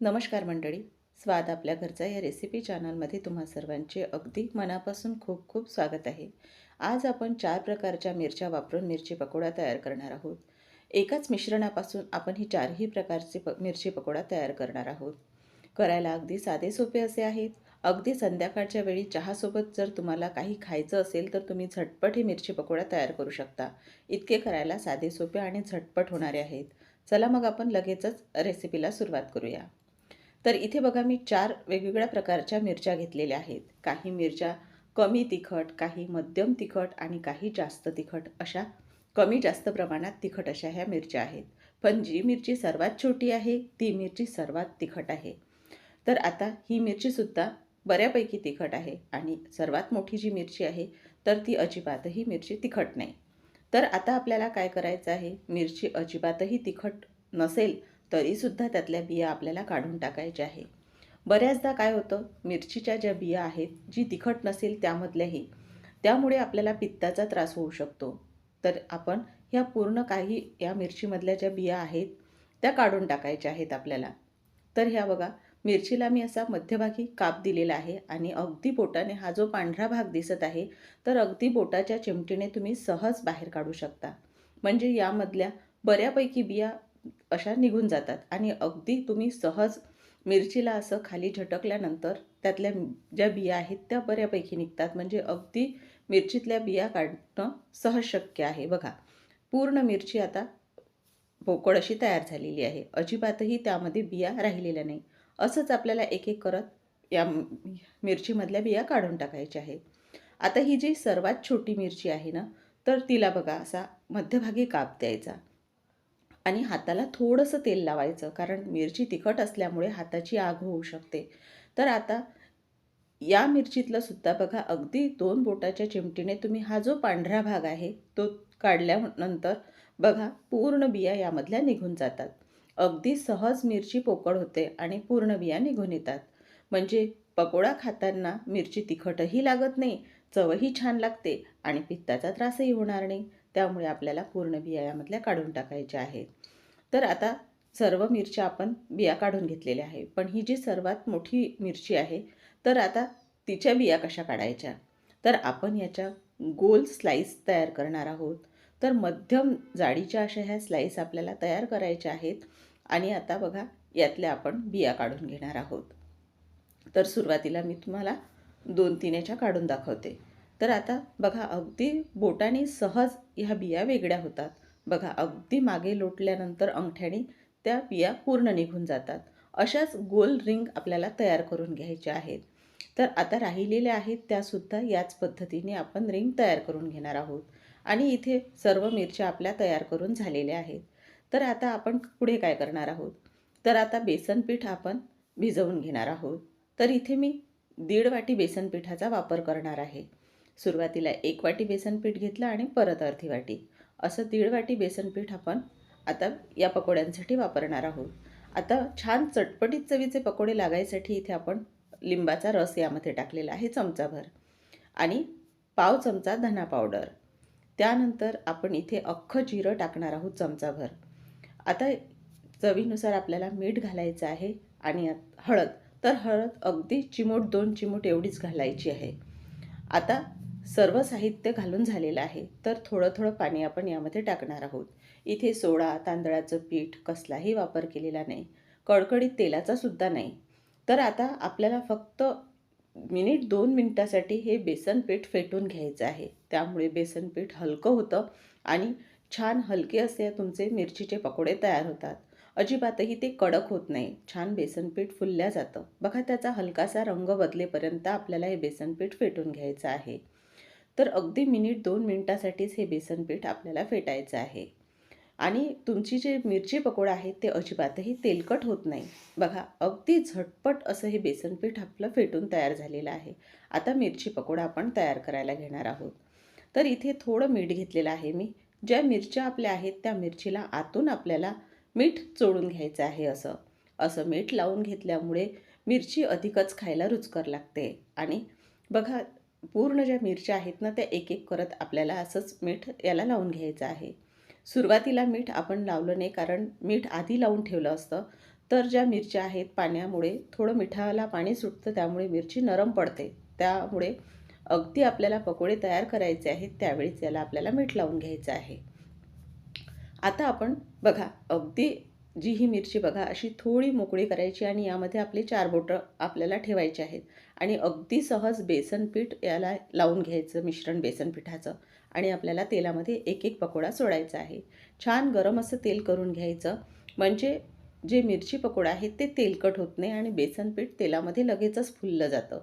नमस्कार मंडळी स्वाद आपल्या घरचा या रेसिपी चॅनलमध्ये तुम्हा सर्वांचे अगदी मनापासून खूप खूप स्वागत आहे. आज आपण चार प्रकारच्या मिरच्या वापरून मिरची पकोडा तयार करणार आहोत. एकाच मिश्रणापासून आपण ही चारही प्रकारचे प मिरची पकोडा तयार करणार आहोत. करायला अगदी साधे सोपे असे आहेत. अगदी संध्याकाळच्या वेळी चहासोबत जर तुम्हाला काही खायचं असेल तर तुम्ही झटपट ही मिरची पकोडा तयार करू शकता. इतके करायला साधे सोपे आणि झटपट होणारे आहेत. चला मग आपण लगेचच रेसिपीला सुरुवात करूया. तर इथे बघा मी चार वेगवेगळ्या प्रकारच्या मिरच्या घेतलेल्या आहेत. काही मिरच्या कमी तिखट काही मध्यम तिखट आणि काही जास्त तिखट. अशा कमी जास्त प्रमाणात तिखट अशा ह्या मिरच्या आहेत. पण जी मिरची सर्वात छोटी आहे ती मिरची सर्वात तिखट आहे. तर आता ही मिरचीसुद्धा बऱ्यापैकी तिखट आहे आणि सर्वात मोठी जी मिरची आहे तर ती अजिबातही मिरची तिखट नाही. तर आता आपल्याला काय करायचं आहे? मिरची अजिबातही तिखट नसेल तरीसुद्धा त्यातल्या बिया आपल्याला काढून टाकायच्या आहे. बऱ्याचदा काय होतं मिरचीच्या ज्या बिया आहेत जी तिखट नसेल त्यामधल्याही त्यामुळे आपल्याला पित्ताचा त्रास होऊ शकतो. तर आपण ह्या पूर्ण काही या मिरचीमधल्या ज्या बिया आहेत त्या काढून टाकायच्या आहेत आपल्याला. तर ह्या बघा मिरचीला मी असा मध्यभागी काप दिलेला आहे आणि अगदी बोटाने हा जो पांढरा भाग दिसत आहे तर अगदी बोटाच्या चिमटीने तुम्ही सहज बाहेर काढू शकता. म्हणजे यामधल्या बऱ्यापैकी बिया अशा निघून जातात. आणि अगदी तुम्ही सहज मिरचीला असं खाली झटकल्यानंतर त्यातल्या ज्या बिया आहेत त्या बऱ्यापैकी निघतात. म्हणजे अगदी मिरचीतल्या बिया काढणं सहज शक्य आहे. बघा पूर्ण मिरची आता पोकळ अशी तयार झालेली आहे. अजिबातही त्यामध्ये बिया राहिलेल्या नाही. असंच आपल्याला एक एक करत या मिरचीमधल्या बिया काढून टाकायच्या आहेत. आता ही जी सर्वात छोटी मिरची आहे ना तर तिला बघा असा मध्यभागी काप द्यायचा. आणि हाताला थोडंसं तेल लावायचं कारण मिरची तिखट असल्यामुळे हाताची आग होऊ शकते. तर आता या मिरचीतलं सुद्धा बघा अगदी दोन बोटाच्या चिमटीने तुम्ही हा जो पांढरा भाग आहे तो काढल्यानंतर बघा पूर्ण बिया यामधल्या निघून जातात. अगदी सहज मिरची पोकळ होते आणि पूर्ण बिया निघून येतात. म्हणजे पकोडा खाताना मिरची तिखटही लागत नाही चवही छान लागते आणि पित्ताचा त्रासही होणार नाही. त्यामुळे आपल्याला पूर्ण बिया यामधल्या काढून टाकायच्या आहेत. तर आता सर्व मिरच्या आपण बिया काढून घेतलेल्या आहे पण ही जी सर्वात मोठी मिरची आहे तर आता तिच्या बिया कशा काढायच्या? तर आपण याच्या गोल स्लाईस तयार करणार आहोत. तर मध्यम जाडीच्या अशा ह्या स्लाईस आपल्याला तयार करायच्या आहेत आणि आता बघा यातल्या आपण बिया काढून घेणार आहोत. तर सुरुवातीला मी तुम्हाला दोन तीन याच्या काढून दाखवते. तर आता बघा अगदी बोटाने सहज ह्या बिया वेगळ्या होतात. बघा अगदी मागे लोटल्यानंतर अंगठ्याने त्या बिया पूर्ण निघून जातात. अशाच गोल रिंग आपल्याला तयार करून घ्यायच्या आहेत. तर आता राहिलेल्या आहेत त्यासुद्धा याच पद्धतीने आपण रिंग तयार करून घेणार आहोत. आणि इथे सर्व मिरच्या आपल्या तयार करून झालेल्या आहेत. तर आता आपण पुढे काय करणार आहोत? तर आता बेसनपीठ आपण भिजवून घेणार आहोत. तर इथे मी दीड वाटी बेसन पिठाचा वापर करणार आहे. सुरुवातीला एक वाटी बेसन पीठ घेतलं आणि परत अर्धी वाटी. असं दीड वाटी बेसन पीठ आपण आता या पकोड्यांसाठी वापरणार आहोत. आता छान चटपटीत चवीचे पकोडे लागायसाठी इथे आपण लिंबाचा रस यामध्ये टाकलेला आहे चमचाभर. आणि पाव चमचा धना पावडर. त्यानंतर आपण इथे अख्खं जिरं टाकणार आहोत चमचाभर. आता चवीनुसार आपल्याला मीठ घालायचं आहे आणि हळद. तर हळद अगदी चिमूट दोन चिमूट एवढीच घालायची आहे. आता सर्व साहित्य घालून झालेलं आहे. तर थोडं थोडं पाणी आपण यामध्ये टाकणार आहोत. इथे सोडा तांदळाचं पीठ कसलाही वापर केलेला नाही. कडकडीत तेलाचा सुद्धा नाही. तर आता आपल्याला फक्त मिनिट दोन मिनटासाठी हे बेसन पीठ फेटून घ्यायचं आहे. त्यामुळे बेसन पीठ हलकं होतं आणि छान हलके असे तुमचे मिरचीचे पकोडे तयार होतात. अजिबातही ते कडक होत नाही. छान बेसनपीठ फुलल्या जातं. बघा त्याचा हलकासा रंग बदलेपर्यंत आपल्याला हे बेसनपीठ फेटून घ्यायचं आहे. तर अगदी मिनिट दोन मिनटासाठीच हे बेसन पीठ आपल्याला फेटायचं आहे. आणि तुमची जे मिरची पकोडा आहे ते अजिबातही तेलकट होत नाही. बघा अगदी झटपट असं हे बेसन पीठ आपलं फेटून तयार झालेलं आहे. आता मिरची पकोडा आपण तयार करायला घेणार आहोत. तर इथे थोडं मीठ घेतलेलं आहे मी. ज्या मिरच्या आपल्या आहेत त्या मिरचीला आतून आपल्याला मीठ चोळून घ्यायचं आहे असं. असं मीठ लावून घेतल्यामुळे मिरची अधिकच खायला रुचकर लागते. आणि बघा पूर्ण ज्या मिरच्या आहेत ना त्या एक एक करत आपल्याला असंच मीठ याला लावून घ्यायचं आहे. सुरुवातीला मीठ आपण लावलं नाही कारण मीठ आधी लावून ठेवलं असतं. तर ज्या मिरच्या आहेत पाण्यामुळे थोडं मिठाला पाणी सुटतं त्यामुळे मिरची नरम पडते. त्यामुळे अगदी आपल्याला पकोडे तयार करायचे आहेत त्यावेळीच याला आपल्याला मीठ लावून घ्यायचं आहे. आता आपण बघा अगदी जी ही मिरची बघा अशी थोडी मोकळी करायची आणि यामध्ये आपले चार बोटं आपल्याला ठेवायचे आहेत. आणि अगदी सहज बेसन पीठ याला लावून घ्यायचं मिश्रण बेसन पिठाचं. आणि आपल्याला तेलामध्ये एक एक पकोडा सोडायचा आहे. छान गरम असं तेल करून घ्यायचं. म्हणजे जे मिरची पकोडा आहे ते तेलकट होत नाही आणि बेसन पीठ तेलामध्ये लगेचच फुललं जातं.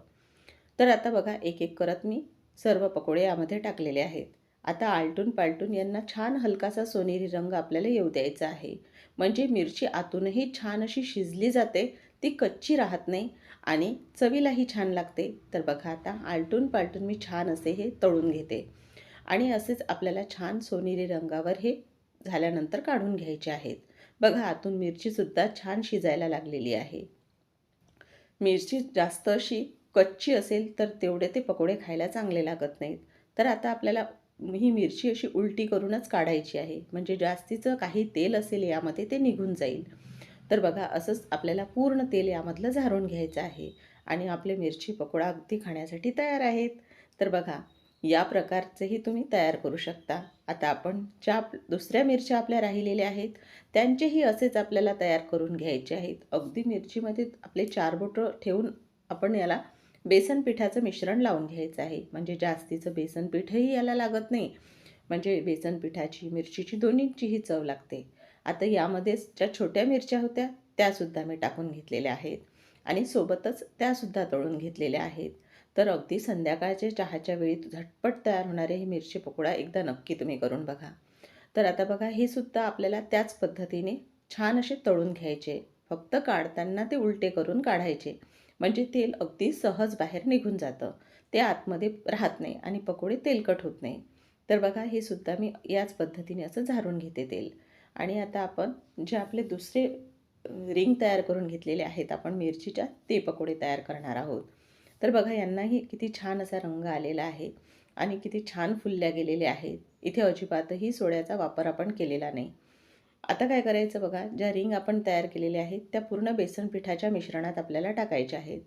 तर आता बघा एक एक करत मी सर्व पकोडे यामध्ये टाकलेले आहेत. आता आलटून पालटून यांना छान हलकासा सोनेरी रंग आपल्याला येऊ द्यायचा आहे. म्हणजे मिरची आतूनही छान अशी शिजली जाते ती कच्ची राहत नाही आणि चवीलाही छान लागते. तर बघा आता आलटून पालटून मी छान असे हे तळून घेते. आणि असेच आपल्याला छान सोनेरी रंगावर हे झाल्यानंतर काढून घ्यायचे आहेत. बघा आतून मिरचीसुद्धा छान शिजायला लागलेली आहे. मिरची जास्त अशी कच्ची असेल तर तेवढे ते पकोडे खायला चांगले लागत नाहीत. तर आता आपल्याला ही मिरची अशी उलटी करूनच काढायची आहे. म्हणजे जास्तीचं काही तेल असेल यामध्ये ते निघून जाईल. तर बघा असंच आपल्याला पूर्ण तेल यामधलं झारून घ्यायचं आहे. आणि आपले मिरची पकोडा अगदी खाण्यासाठी तयार आहेत. तर बघा या प्रकारचेही तुम्ही तयार करू शकता. आता आपण ज्या दुसऱ्या मिरच्या आपल्या राहिलेल्या आहेत त्यांचेही असेच आपल्याला तयार करून घ्यायचे आहेत. अगदी मिरचीमध्ये आपले चार बोटं ठेवून आपण याला बेसन पिठाचं मिश्रण लावून घ्यायचं आहे. म्हणजे जास्तीचं बेसन पीठही याला लागत नाही. म्हणजे बेसन पिठाची मिरचीची दोन्हीचीही चव लागते. आता यामध्येच ज्या छोट्या मिरच्या होत्या त्यासुद्धा मी टाकून घेतलेल्या आहेत. आणि सोबतच त्यासुद्धा तळून घेतलेल्या आहेत. तर अगदी संध्याकाळच्या चहाच्या वेळी झटपट तयार होणारे हे मिरची पकोडा एकदा नक्की तुम्ही करून बघा. तर आता बघा हे सुद्धा आपल्याला त्याच पद्धतीने छान असे तळून घ्यायचे. फक्त काढताना ते उलटे करून काढायचे. म्हणजे तेल अगदी सहज बाहेर निघून जातं. ते आतमध्ये राहत नाही आणि पकोडे तेलकट होत नाही. तर बघा हे सुद्धा मी याच पद्धतीने असं झारून घेते तेल. आणि आता आपण जे आपले दुसरे रिंग तयार करून घेतलेले आहेत आपण मिरचीच्या ते पकोडे तयार करणार आहोत. तर बघा यांनाही किती छान असा रंग आलेला आहे आणि किती छान फुलल्या गेलेले आहेत. इथे अजिबातही सोड्याचा वापर आपण केलेला नाही. आता काय करायचं बघा ज्या रिंग आपण तयार केलेल्या आहेत त्या पूर्ण बेसन पिठाच्या मिश्रणात आपल्याला टाकायच्या आहेत.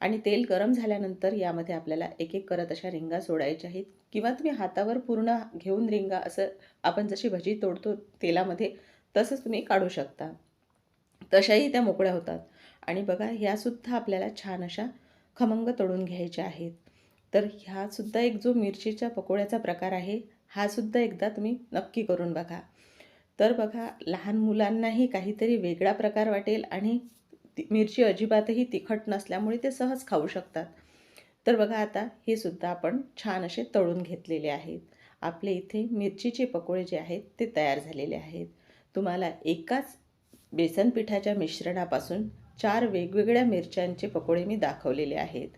आणि तेल गरम झाल्यानंतर यामध्ये आपल्याला एक एक करत अशा रिंगा सोडायच्या आहेत. किंवा तुम्ही हातावर पूर्ण घेऊन रिंगा असं आपण जशी भजी तोडतो तेलामध्ये तसंच तुम्ही काढू शकता. तशाही त्या मोकळ्या होतात. आणि बघा ह्यासुद्धा आपल्याला छान अशा खमंग तोडून घ्यायच्या आहेत. तर ह्यासुद्धा एक जो मिरचीच्या पकोड्याचा प्रकार आहे हा सुद्धा एकदा तुम्ही नक्की करून बघा. तर बघा लहान मुलांनाही काहीतरी वेगळा प्रकार वाटेल आणि मिरची अजिबातही तिखट नसल्यामुळे ते सहज खाऊ शकतात. तर बघा आता हे सुद्धा आपण छान असे तळून घेतलेले आहेत. आपले इथे मिरचीचे पकोडे जे आहेत ते तयार झालेले आहेत. तुम्हाला एकाच बेसन पिठाच्या मिश्रणापासून चार वेगवेगळ्या मिरच्यांचे पकोडे मी दाखवलेले आहेत.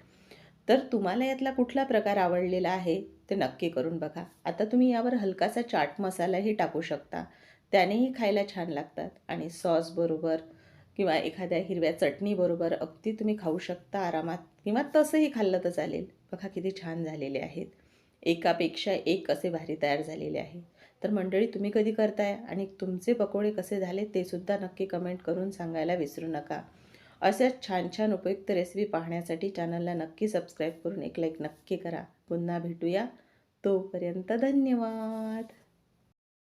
तर तुम्हाला यातला कुठला प्रकार आवडलेला आहे ते नक्की करून बघा. आता तुम्ही यावर हलकासा चाट मसालाही टाकू शकता. त्यानेही खायला छान लागतात. आणि सॉसबरोबर किंवा एखाद्या हिरव्या चटणीबरोबर अगदी तुम्ही खाऊ शकता आरामात. किंवा तसंही खाल्लं तर चालेल. बघा किती छान झालेले आहेत. एकापेक्षा एक असे भारी तयार झालेले आहे. तर मंडळी तुम्ही कधी करताय? आणि तुमचे पकोडे कसे झाले ते सुद्धा नक्की कमेंट करून सांगायला विसरू नका. अशाच छान छान उपयुक्त रेसिपी पाहण्यासाठी चॅनलला नक्की सबस्क्राईब करून एक लाईक नक्की करा. पुन्हा भेटूया. तोपर्यंत धन्यवाद.